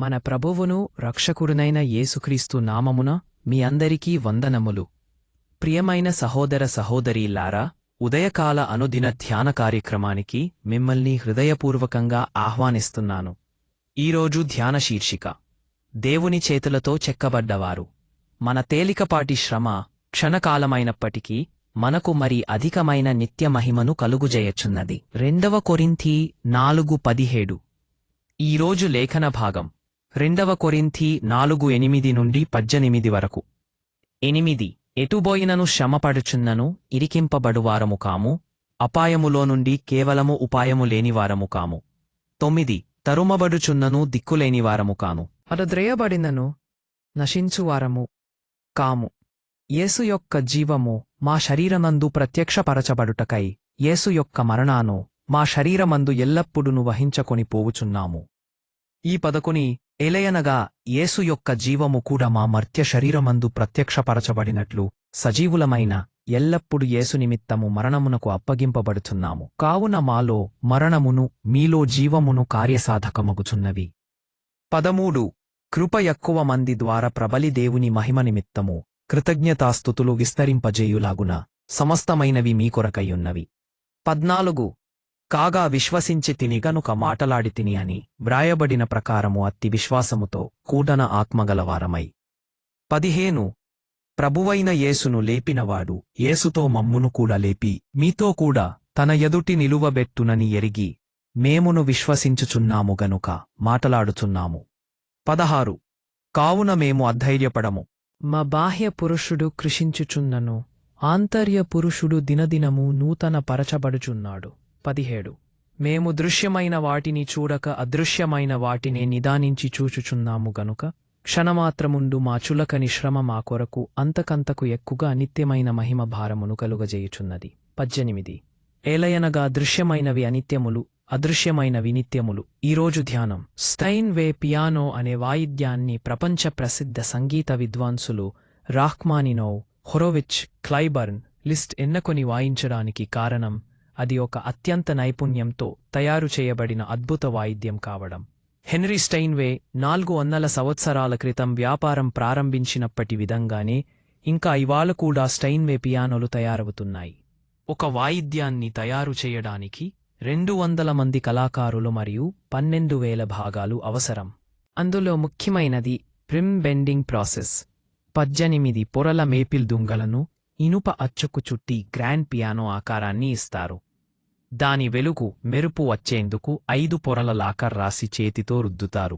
మన ప్రభువును రక్షకుడునైన యేసుక్రీస్తు నామమున మీ అందరికీ వందనములు. ప్రియమైన సహోదర సహోదరీలారా ఉదయకాల అనుదిన ధ్యాన కార్యక్రమానికి మిమ్మల్ని హృదయపూర్వకంగా ఆహ్వానిస్తున్నాను. ఈరోజు ధ్యాన శీర్షిక దేవుని చేతులతో చెక్కబడ్డవారు. మన తేలికపాటి శ్రమ క్షణకాలమైనప్పటికీ మనకు మరి అధికమైన నిత్య మహిమను కలుగుజేయచున్నది. రెండవ కొరింథీ నాలుగు పదిహేడు. ఈరోజు లేఖన భాగం. రెండవ కొరింథీ నాలుగు ఎనిమిది నుండి పద్దెనిమిది వరకు. ఎనిమిది. ఎటుబోయినను శ్రమపడుచున్నను ఇరికింపబడువారము కాము అపాయములో నుండి కేవలము ఉపాయము లేనివారము కాము. తొమ్మిది. తరుమబడుచున్నను దిక్కులేనివారము కాను. మరద్రేయబడినను నశించువారము కాము. యేసు యొక్క జీవము మా శరీరమందు ప్రత్యక్షపరచబడుటకై యేసు యొక్క మరణాను మా శరీరమందు ఎల్లప్పుడును వహించకొని పోవుచున్నాము. ఈ పదకుని ఎలయనగా యేసు యొక్క జీవము కూడా మా మర్త్య శరీరమందు ప్రత్యక్షపరచబడినట్లు సజీవులమైన ఎల్లప్పుడు యేసు నిమిత్తము మరణమునకు అప్పగింపబడుచున్నాము కావున మాలో మరణమును మీలో జీవమును కార్యసాధకమగుచున్నవి. పదమూడు. కృప ఎక్కువ మంది ద్వారా ప్రబలి దేవుని మహిమ నిమిత్తము కృతజ్ఞతాస్థుతులు విస్తరింపజేయులాగున సమస్తమైనవి మీ కొరకయ్యున్నవి పద్నాలుగు. కాగా విశ్వసించి తిని గనుక మాటలాడి తిని అని వ్రాయబడిన ప్రకారము అత్తి విశ్వాసముతో కూడన ఆత్మగలవారమై. పదిహేను. ప్రభువైన యేసును లేపినవాడు యేసుతో మమ్మును కూడా లేపి మీతో కూడా తన ఎదుటి నిలువబెట్టునని ఎరిగి మేమును విశ్వసించుచున్నాము గనుక మాటలాడుచున్నాము. పదహారు. కావున మేము అధైర్యపడము. మా బాహ్య పురుషుడు కృషించుచున్నను ఆంతర్య పురుషుడు దినదినము నూతన పరచబడుచున్నాడు. పదిహేడు. మేము దృశ్యమైన వాటిని చూడక అదృశ్యమైన వాటినే నిదానించి చూచుచున్నాము గనుక క్షణమాత్రముండు మా చులకని శ్రమ మా కొరకు అంతకంతకు ఎక్కుగా నిత్యమైన మహిమ భారమును కలుగజేయుచున్నది. పద్దెనిమిది. ఏలయనగా దృశ్యమైనవి అనిత్యములు అదృశ్యమైనవి నిత్యములు ఈరోజు ధ్యానం. స్టైన్ వే పియానో అనే వాయిద్యాన్ని ప్రపంచ ప్రసిద్ధ సంగీత విద్వాంసులు రాహ్మానినోవ్ హొరోవిచ్ క్లైబర్న్ లిస్ట్ ఎన్నకొని వాయించడానికి కారణం అది ఒక అత్యంత నైపుణ్యంతో తయారు చేయబడిన అద్భుత వాయిద్యం కావడం. హెన్రీ స్టైన్వే నాలుగు వందల సంవత్సరాల క్రితం వ్యాపారం ప్రారంభించినప్పటి విధంగానే ఇంకా ఇవాళ కూడా స్టైన్వే పియానోలు తయారవుతున్నాయి. ఒక వాయిద్యాన్ని తయారు చేయడానికి రెండు వందల మంది కళాకారులు మరియు పన్నెండు వేల భాగాలు అవసరం. అందులో ముఖ్యమైనది ప్రిమ్ బెండింగ్ ప్రాసెస్. పద్దెనిమిది పొరల మేపిల్ దుంగలను ఇనుప అచ్చుకు చుట్టి గ్రాండ్ పియానో ఆకారాన్ని ఇస్తారు. దాని వెలుగు మెరుపు వచ్చేందుకు ఐదు పొరల లాకర్ రాసి చేతితో రుద్దుతారు.